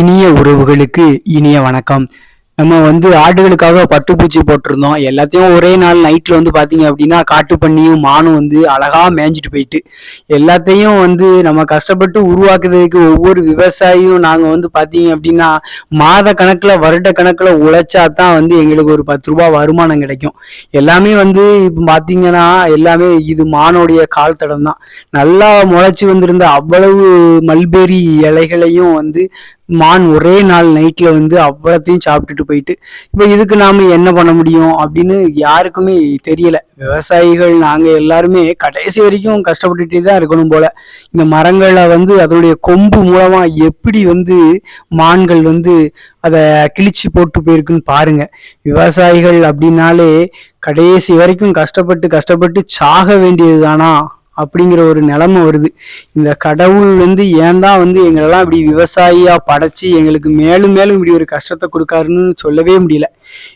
இனிய உறவுகளுக்கு இனிய வணக்கம். நம்ம வந்து ஆடுகளுக்காக பட்டுப்பூச்சி போட்டிருந்தோம். எல்லாத்தையும் ஒரே நாள் நைட்டில் வந்து பார்த்தீங்க அப்படின்னா காட்டு பண்ணியும் மானும் வந்து அழகாக மேய்ஞ்சிட்டு போயிட்டு எல்லாத்தையும் வந்து நம்ம கஷ்டப்பட்டு உருவாக்குறதுக்கு ஒவ்வொரு விவசாயியும் நாங்கள் வந்து பார்த்தீங்க அப்படின்னா மாத கணக்கில் வருட கணக்கில் உழைச்சா தான் வந்து எங்களுக்கு ஒரு பத்து ரூபா வருமானம் கிடைக்கும். எல்லாமே வந்து இப்போ பார்த்தீங்கன்னா எல்லாமே இது மானுடைய கால் தடம் தான். நல்லா முளைச்சி வந்திருந்த அவ்வளவு மல்பெரி இலைகளையும் வந்து மான் ஒரே நாள் நைட்ல வந்து அவ்வளோத்தையும் சாப்பிட்டுட்டு போயிட்டு இப்போ இதுக்கு நாம என்ன பண்ண முடியும் அப்படின்னு யாருக்குமே தெரியல. விவசாயிகள் நாங்க எல்லாருமே கடைசி வரைக்கும் கஷ்டப்பட்டுட்டே தான் இருக்கணும் போல. இந்த மரங்களை வந்து அதனுடைய கொம்பு மூலமா எப்படி வந்து மான்கள் வந்து அதை கிழிச்சு போட்டு போயிருக்குன்னு பாருங்க. விவசாயிகள் அப்படின்னாலே கடைசி வரைக்கும் கஷ்டப்பட்டு கஷ்டப்பட்டு சாக வேண்டியது தானா அப்படிங்கிற ஒரு நிலைமை வருது. இந்த கடவுள் வந்து ஏன் தான் வந்து எங்களெல்லாம் இப்படி விவசாயியாக படைச்சி எங்களுக்கு மேலும் மேலும் இப்படி ஒரு கஷ்டத்தை கொடுக்காருன்னு சொல்லவே முடியல.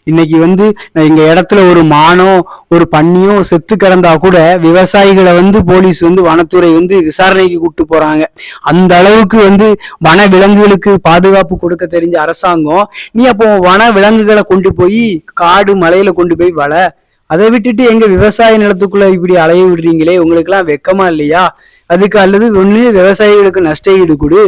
இன்னைக்கு வந்து எங்கள் இடத்துல ஒரு மானோ ஒரு பன்னியோ செத்து கிடந்தா கூட விவசாயிகளை வந்து போலீஸ் வந்து வனத்துறை வந்து விசாரணைக்கு கூப்பிட்டு போகிறாங்க அந்த அளவுக்கு வந்து வன விலங்குகளுக்கு பாதுகாப்பு கொடுக்க தெரிஞ்ச அரசாங்கம் நீ அப்போ வன விலங்குகளை கொண்டு போய் காடு மலையில் கொண்டு போய் வள. அதை விட்டுட்டு எங்க விவசாய நிலத்துக்குள்ள இப்படி அலைய விடுறீங்களே உங்களுக்கு எல்லாம் வெக்கமா இல்லையா? அதுக்கு அல்லது ஒன்று விவசாயிகளுக்கு நஷ்ட ஈடு கொடு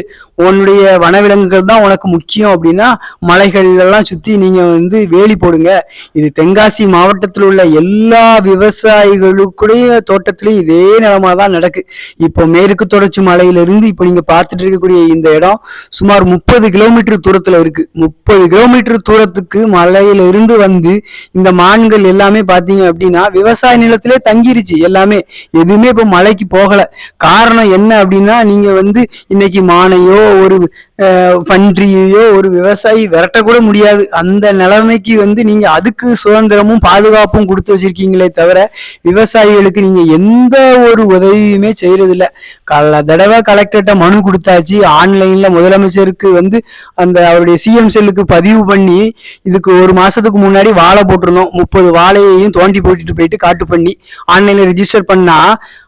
உன்னுடைய வனவிலங்குகள் தான் உனக்கு முக்கியம் அப்படின்னா மலைகள் எல்லாம் நீங்கள் வந்து வேலி போடுங்க. இது தென்காசி மாவட்டத்தில் உள்ள எல்லா விவசாயிகளுக்குடைய தோட்டத்திலையும் இதே நிலமா தான் நடக்கு. இப்போ மேற்கு தொடர்ச்சி மலையிலிருந்து இப்போ நீங்கள் பார்த்துட்டு இருக்கக்கூடிய இந்த இடம் சுமார் முப்பது கிலோமீட்டர் தூரத்தில் இருக்கு. முப்பது கிலோமீட்டர் தூரத்துக்கு மலையிலிருந்து வந்து இந்த மான்கள் எல்லாமே பார்த்தீங்க அப்படின்னா விவசாய நிலத்திலே தங்கிருச்சு எல்லாமே. எதுவுமே இப்போ மலைக்கு போகலை. காரணம் என்ன அப்படின்னா நீங்க வந்து இன்னைக்கு மானையோ ஒரு பன்றியோ பன்றியையோ ஒரு விவசாயி விரட்ட கூட முடியாது. அந்த நிலைமைக்கு வந்து நீங்க அதுக்கு சுதந்திரமும் பாதுகாப்பும் கொடுத்து வச்சிருக்கீங்களே தவிர விவசாயிகளுக்கு நீங்க எந்த ஒரு உதவியுமே செய்யறதில்ல. கல தடவை கலெக்டர்கிட்ட மனு கொடுத்தாச்சு. ஆன்லைன்ல முதலமைச்சருக்கு வந்து அந்த அவருடைய சிஎம் செல்லுக்கு பதிவு பண்ணி இதுக்கு ஒரு மாசத்துக்கு முன்னாடி வாழை போட்டிருந்தோம். முப்பது வாழையையும் தோண்டி போட்டுட்டு போயிட்டு காட்டு பண்ணி ஆன்லைன்ல ரிஜிஸ்டர் பண்ணா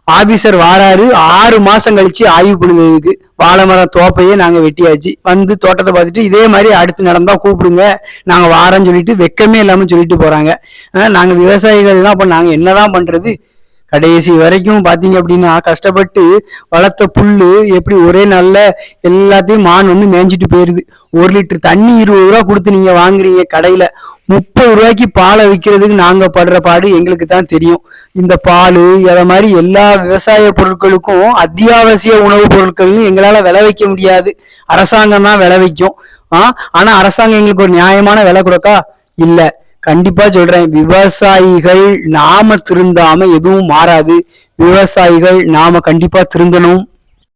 ஆபீசர் வாராரு. ஆறு மாசம் கழிச்சு ஆய்வு பண்ணுறதுக்கு வாழை மரம் தோப்பையே நாங்க வெட்டியாச்சு. வந்து தோட்டத்தை பார்த்துட்டு இதே மாதிரி அடுத்து நடந்தா கூப்பிடுங்க. நாங்க வாரேன்னு சொல்லிட்டு வெக்கமே இல்லாம சொல்லிட்டு போறாங்க. ஆஹ் நாங்க விவசாயிகள்லாம் அப்ப நாங்க என்னதான் பண்றது? கடைசி வரைக்கும் பாத்தீங்க அப்படின்னா கஷ்டப்பட்டு வளர்த்த புல்லு எப்படி ஒரே நல்ல எல்லாத்தையும் மான் வந்து மேய்ஞ்சிட்டு போயிருது. ஒரு லிட்டர் தண்ணி இருபது ரூபா கொடுத்து நீங்க வாங்குறீங்க கடையில. முப்பது ரூபாய்க்கு பாலை விற்கிறதுக்கு நாங்கள் படுற பாடு எங்களுக்கு தான் தெரியும். இந்த பால் அதை மாதிரி எல்லா விவசாய பொருட்களுக்கும் அத்தியாவசிய உணவுப் பொருட்கள்னு எங்களால் விளைவிக்க வைக்க முடியாது. அரசாங்கம் தான் விளைவிக்கும் ஆ ஆனால் அரசாங்கம் எங்களுக்கு ஒரு நியாயமான விலை கொடுக்கா? இல்லை. கண்டிப்பா சொல்றேன். விவசாயிகள் நாம திருந்தாம எதுவும் மாறாது. விவசாயிகள் நாம கண்டிப்பா திருந்தணும்.